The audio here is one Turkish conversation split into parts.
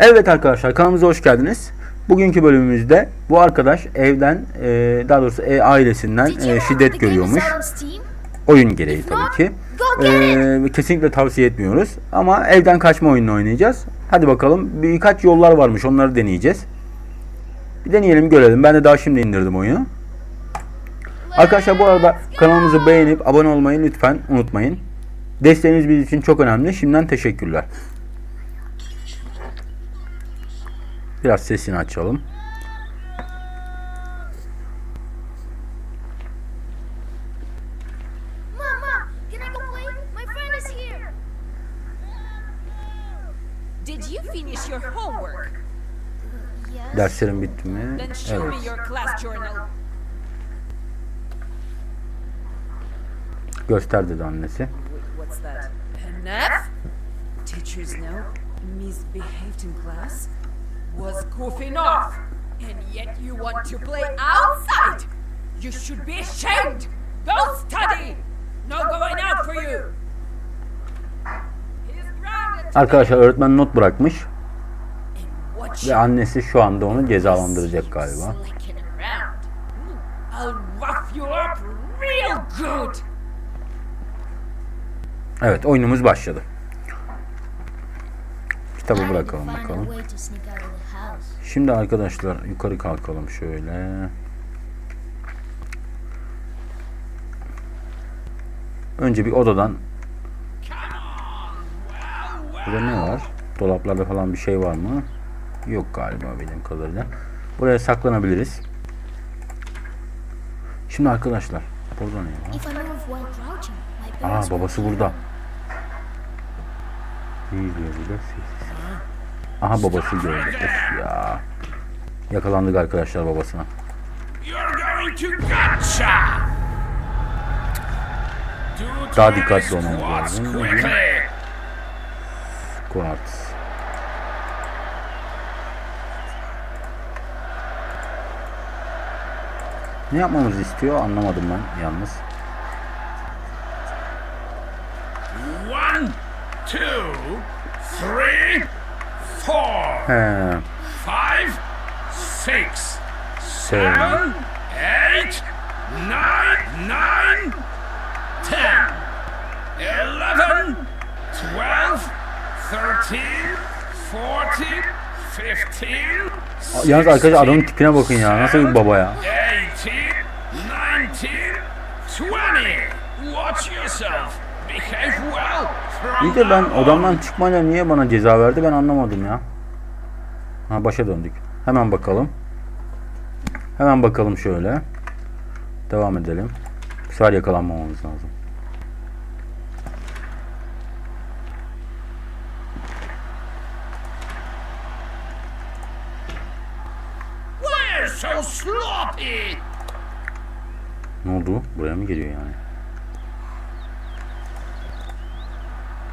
Evet arkadaşlar kanalımıza hoş geldiniz. Bugünkü bölümümüzde bu arkadaş evden e, daha doğrusu e, ailesinden e, şiddet görüyormuş. Oyun gereği tabii ki. E, kesinlikle tavsiye etmiyoruz. Ama evden kaçma oyununu oynayacağız. Hadi bakalım birkaç yollar varmış onları deneyeceğiz. Bir deneyelim görelim. Ben de daha şimdi indirdim oyunu. Arkadaşlar bu arada kanalımızı beğenip abone olmayı lütfen unutmayın. Desteğiniz bizim için çok önemli. Şimdiden teşekkürler. Your homework? Yes. Derslerin bitti mi? Then show me Evet. your class journal. Göster dedi annesi. Teachers know misbehaved in class? Was goofing off. And yet you want to play outside? You should be ashamed! Go study! No going out for you! Arkadaşlar öğretmen not bırakmış ve annesi şu anda onu cezalandıracak galiba. Evet oyunumuz başladı. Kitabı bırakalım bakalım. Şimdi arkadaşlar yukarı kalkalım şöyle. Önce bir odadan Burada ne var? Dolaplarda falan bir şey var mı? Yok galiba benim kadarıyla. Buraya saklanabiliriz. Şimdi arkadaşlar burada ne var? Aa babası burada. İyi diyor burada sessiz. Aha babası gördü. Of ya. Yakalandık arkadaşlar babasına. Daha 20 dikkatli olmamız lazım. Quartz. Ne yapmamızı istiyor anlamadım ben yalnız. He, five, six, seven. eight, nine, nine, ten, eleven, twelve, thirteen, fourteen, fifteen, Yalnız arkadaşlar adamın tipine bakın ya. Nasıl bir baba ya. 18, 19, 20. Watch yourself. Behave well. İyi de ben odamdan çıkmayla niye bana ceza verdi ben anlamadım ya. Ha başa döndük. Hemen bakalım. Hemen bakalım şöyle. Devam edelim. Sefer yakalanmamamız lazım. So sloppy? Ne oldu? Buraya mı geliyor yani?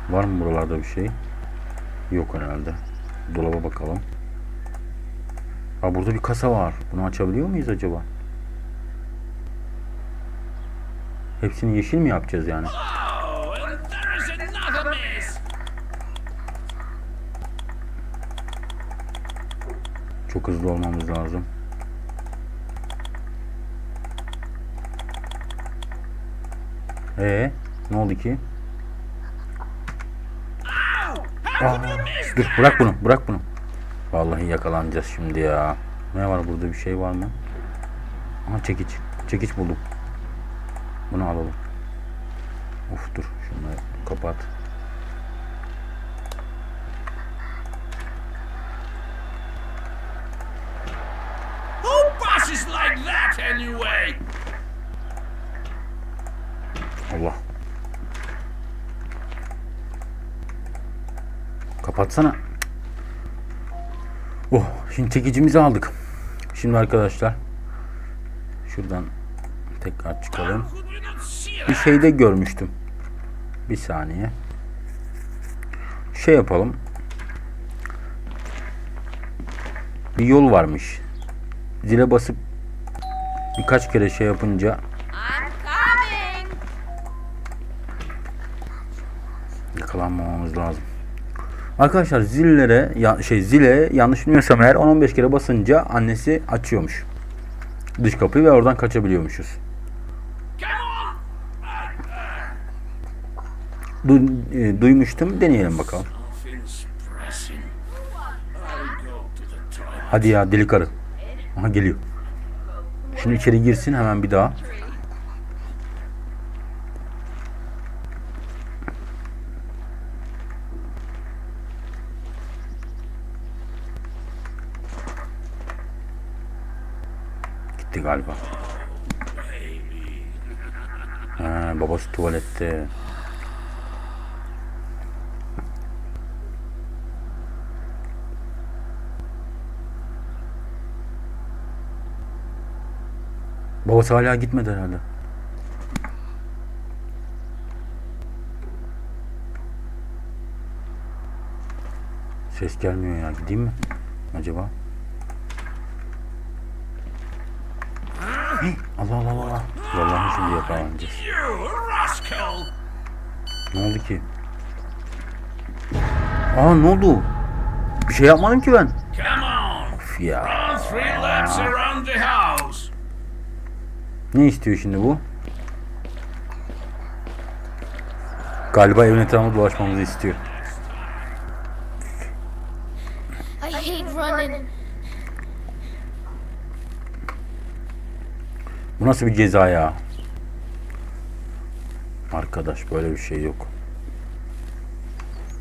Var mı buralarda bir şey? Yok herhalde. Dolaba bakalım. Ha burada bir kasa var. Bunu açabiliyor muyuz acaba? Hepsini yeşil mi yapacağız yani? Çok hızlı olmamız lazım. Ee, ne oldu ki? Aa, dur bırak bunu, bırak bunu. Vallahi yakalanacağız şimdi ya. Ne var burada bir şey var mı? Aha çekiç. Çekiç buldum. Bunu alalım. Of dur şunları kapat. Anyway? Allah. Kapatsana. Oh, şimdi çekicimizi aldık. Şimdi arkadaşlar şuradan tekrar çıkalım. Bir şeyde görmüştüm. Bir saniye. Şey yapalım. Bir yol varmış. Zile basıp birkaç kere şey yapınca yakalanmamamız lazım. Arkadaşlar zillere ya, şey zile yanlış bilmiyorsam eğer 10-15 kere basınca annesi açıyormuş. Dış kapıyı ve oradan kaçabiliyormuşuz. Du- e, duymuştum. Deneyelim bakalım. Hadi ya deli karı. Aha geliyor. Şimdi içeri girsin hemen bir daha. Gitti galiba. Ha, babası tuvalette. Babası hala gitmedi herhalde. Ses gelmiyor ya. Gideyim mi? Acaba? Allah Allah Allah. Vallahi şimdi yakalanacağız. Ne oldu ki? Aa ne oldu? Bir şey yapmadım ki ben. Of ya. Ne istiyor şimdi bu? Galiba evin etrafında dolaşmamızı istiyor. Bu nasıl bir ceza ya? Arkadaş böyle bir şey yok.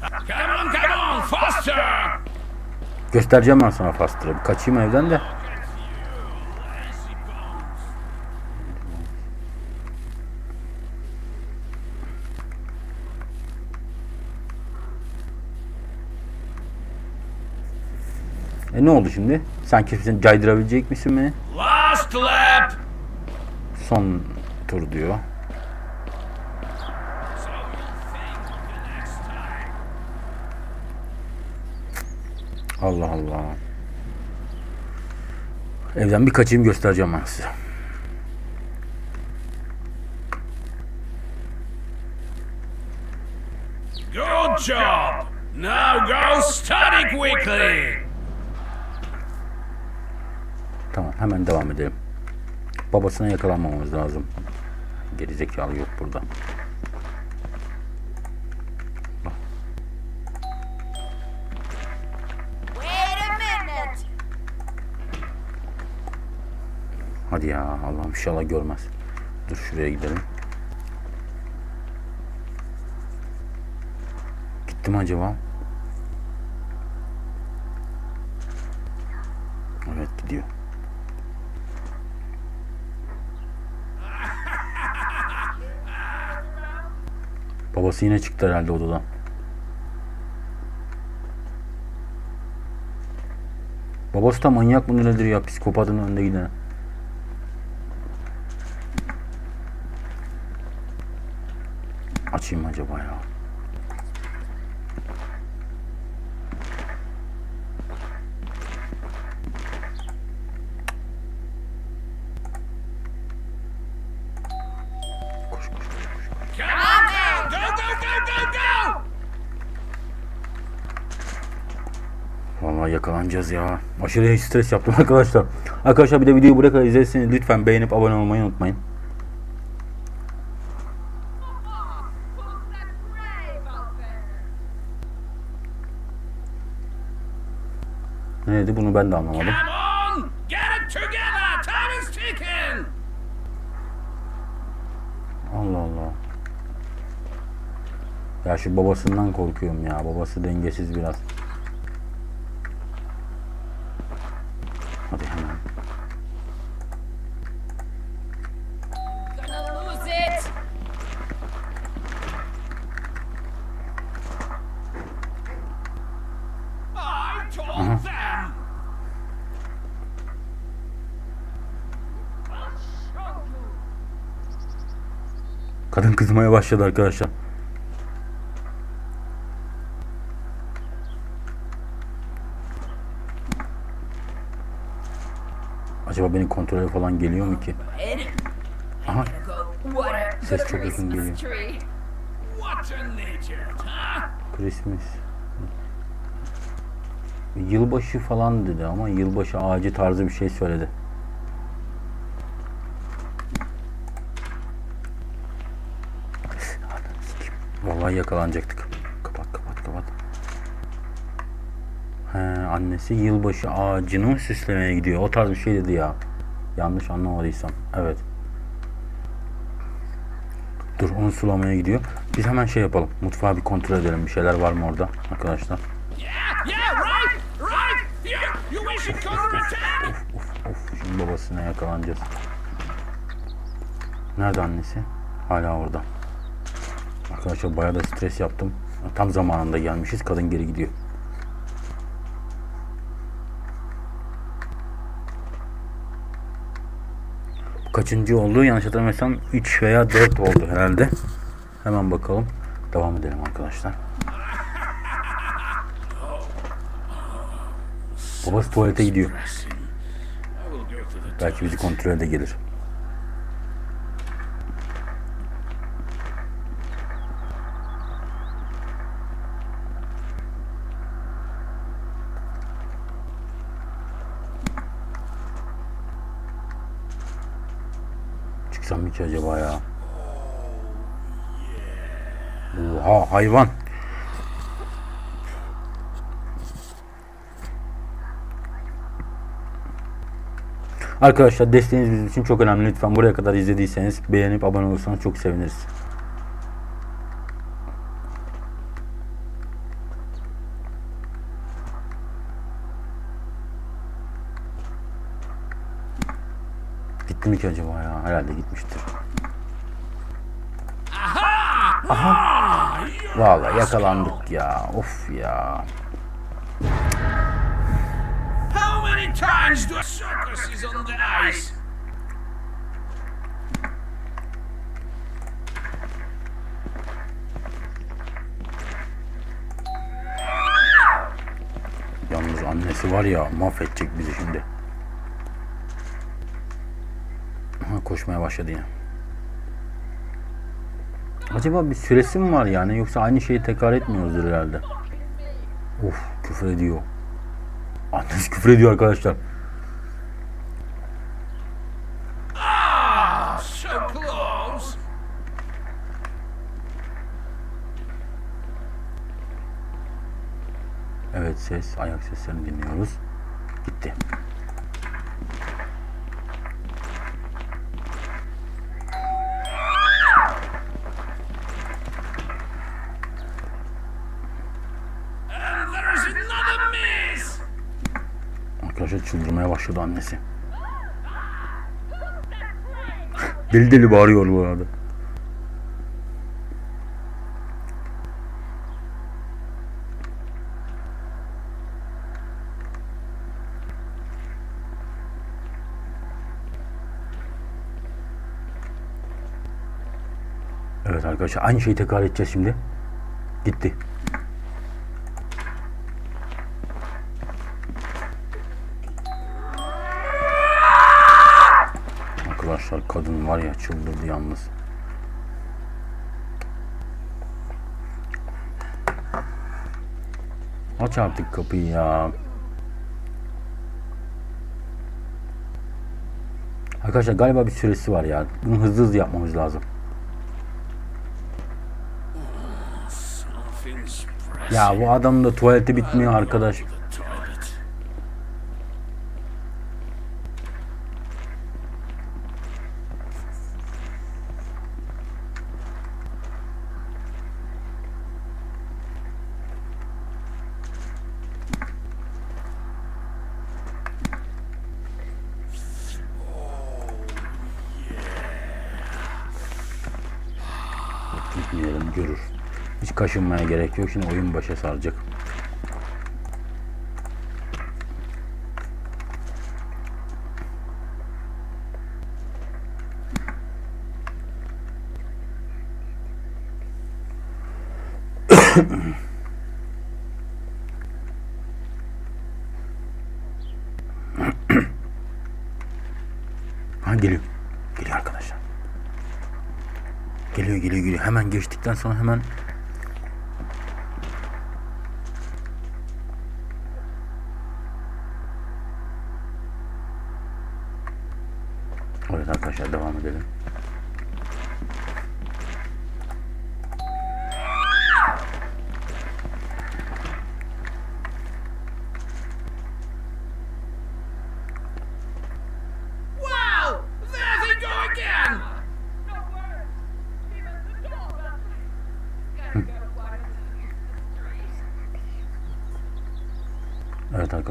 Come on, come on, faster! Göstereceğim ben sana Faster'ı. Kaçayım evden de. E ne oldu şimdi? Sen caydırabilecek misin beni? Last lap! Son tur diyor. Allah Allah. Evden bir kaçayım göstereceğim ben size. Good job! Now go study quickly! Tamam hemen devam edelim. Babasına yakalanmamamız lazım. Gerizekalı yok burada. Hadi ya Allah'ım inşallah görmez. Dur şuraya gidelim. Gitti mi acaba? Babası yine çıktı herhalde odadan. Babası da manyak mı nedir ya psikopatın önünde giden. Vallahi yakalanacağız ya. Aşırı stres yaptım arkadaşlar. Arkadaşlar bir de videoyu buraya kadar izlerseniz lütfen beğenip abone olmayı unutmayın. Ne dedi bunu ben de anlamadım. Allah Allah. Ya şu babasından korkuyorum ya. Babası dengesiz biraz. Kızmaya başladı arkadaşlar. Acaba beni kontrole falan geliyor mu ki? Aha Ses çok yakın geliyor. Christmas. Yılbaşı falan dedi ama yılbaşı ağacı tarzı bir şey söyledi. Yakalanacaktık. Kapat kapat kapat. He, annesi yılbaşı ağacını süslemeye gidiyor. O tarz bir şey dedi ya. Yanlış anlamadıysam. Evet. Dur onu sulamaya gidiyor. Biz hemen şey yapalım. Mutfağı bir kontrol edelim. Bir şeyler var mı orada arkadaşlar? Counterattack? Of of şimdi babasına yakalanacağız. Nerede annesi? Hala orada. Arkadaşlar bayağı da stres yaptım. Tam zamanında gelmişiz. Kadın geri gidiyor. Kaçıncı oldu? Yanlış hatırlamıyorsam 3 veya 4 oldu herhalde. Hemen bakalım. Devam edelim arkadaşlar. Babası tuvalete gidiyor. Belki bizi kontrole de gelir. Çıksam ki acaba ya? Oha hayvan. Arkadaşlar desteğiniz bizim için çok önemli. Lütfen buraya kadar izlediyseniz beğenip abone olursanız çok seviniriz. Gitti mi ki acaba ya? Herhalde gitmiştir. Aha. Vallahi yakalandık ya. Of ya. How many times do circus is on the ice? Yalnız annesi var ya mahvedecek bizi şimdi. Aha, koşmaya başladı yine. Acaba bir süresi mi var yani yoksa aynı şeyi tekrar etmiyoruzdur herhalde. Of küfür ediyor. Annesi küfür ediyor arkadaşlar. Arkadaşlar çıldırmaya başladı annesi. deli deli bağırıyor bu arada. Evet arkadaşlar aynı şeyi tekrar edeceğiz şimdi. Gitti. Çıldırdı yalnız. Aç artık kapıyı ya. Arkadaşlar galiba bir süresi var ya. Bunu hızlı hızlı yapmamız lazım. Ya bu adamın da tuvaleti bitmiyor arkadaş. Görür. Hiç kaşınmaya gerek yok. Şimdi oyun başa saracak. ha geliyor. Geliyor arkadaşlar. Geliyor geliyor geliyor. Hemen geçtikten sonra hemen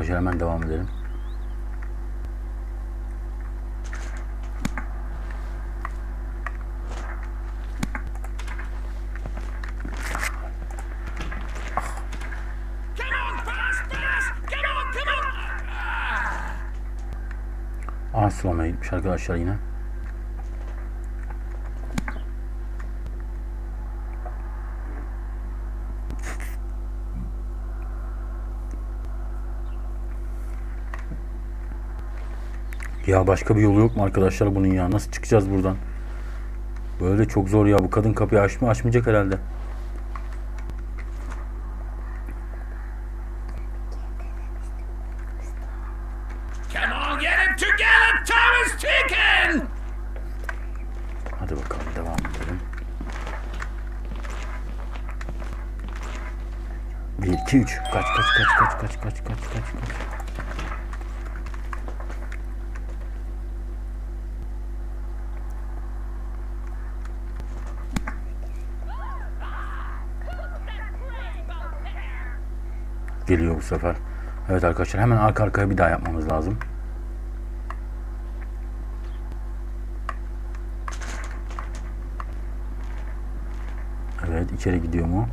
Arkadaşlar hemen devam edelim. Az gitmiş arkadaşlar yine. Ya başka bir yolu yok mu arkadaşlar bunun ya? Nasıl çıkacağız buradan? Böyle çok zor ya. Bu kadın kapıyı açma açmayacak herhalde. Sefer. Evet arkadaşlar hemen arka arkaya bir daha yapmamız lazım. Evet içeri gidiyor mu?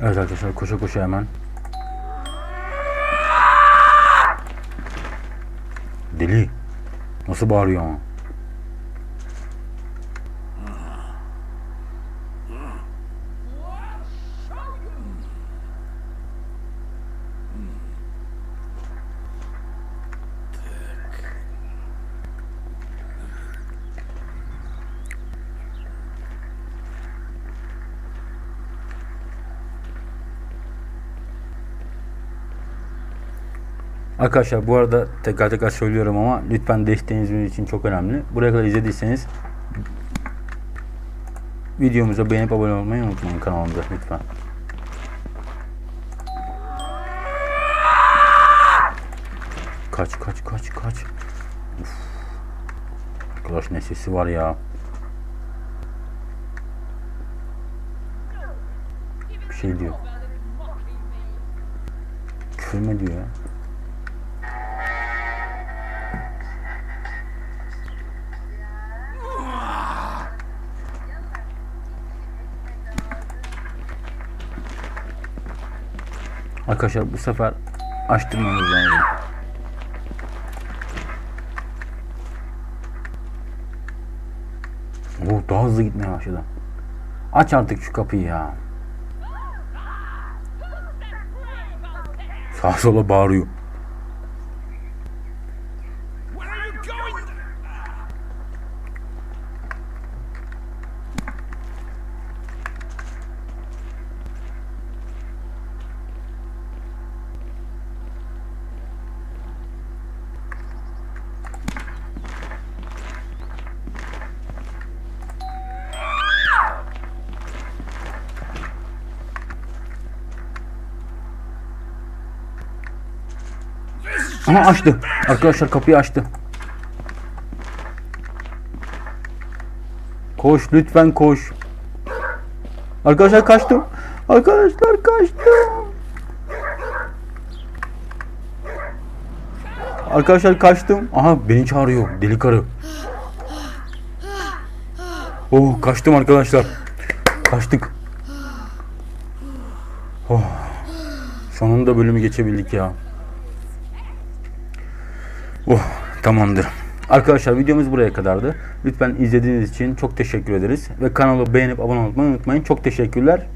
Evet arkadaşlar koşa koşa hemen. Deli. ナスバはるやん Arkadaşlar bu arada tekrar tekrar söylüyorum ama lütfen desteğiniz benim için çok önemli. Buraya kadar izlediyseniz videomuza beğenip abone olmayı unutmayın kanalımıza lütfen. Kaç kaç kaç kaç. Uf. Arkadaş ne sesi var ya. Bir şey diyor. Küfür mü diyor ya? Arkadaşlar bu sefer açtırmamız lazım. Oo, daha hızlı gitmeye başladı. Aç artık şu kapıyı ya. Sağa sola bağırıyor. Ama açtı. Arkadaşlar kapıyı açtı. Koş lütfen koş. Arkadaşlar kaçtım. Arkadaşlar kaçtım. Arkadaşlar kaçtım. Aha beni çağırıyor deli karı. Oh kaçtım arkadaşlar. Kaçtık. Oh. Sonunda bölümü geçebildik ya. Oh tamamdır. Arkadaşlar videomuz buraya kadardı. Lütfen izlediğiniz için çok teşekkür ederiz. Ve kanalı beğenip abone olmayı unutmayın. Çok teşekkürler.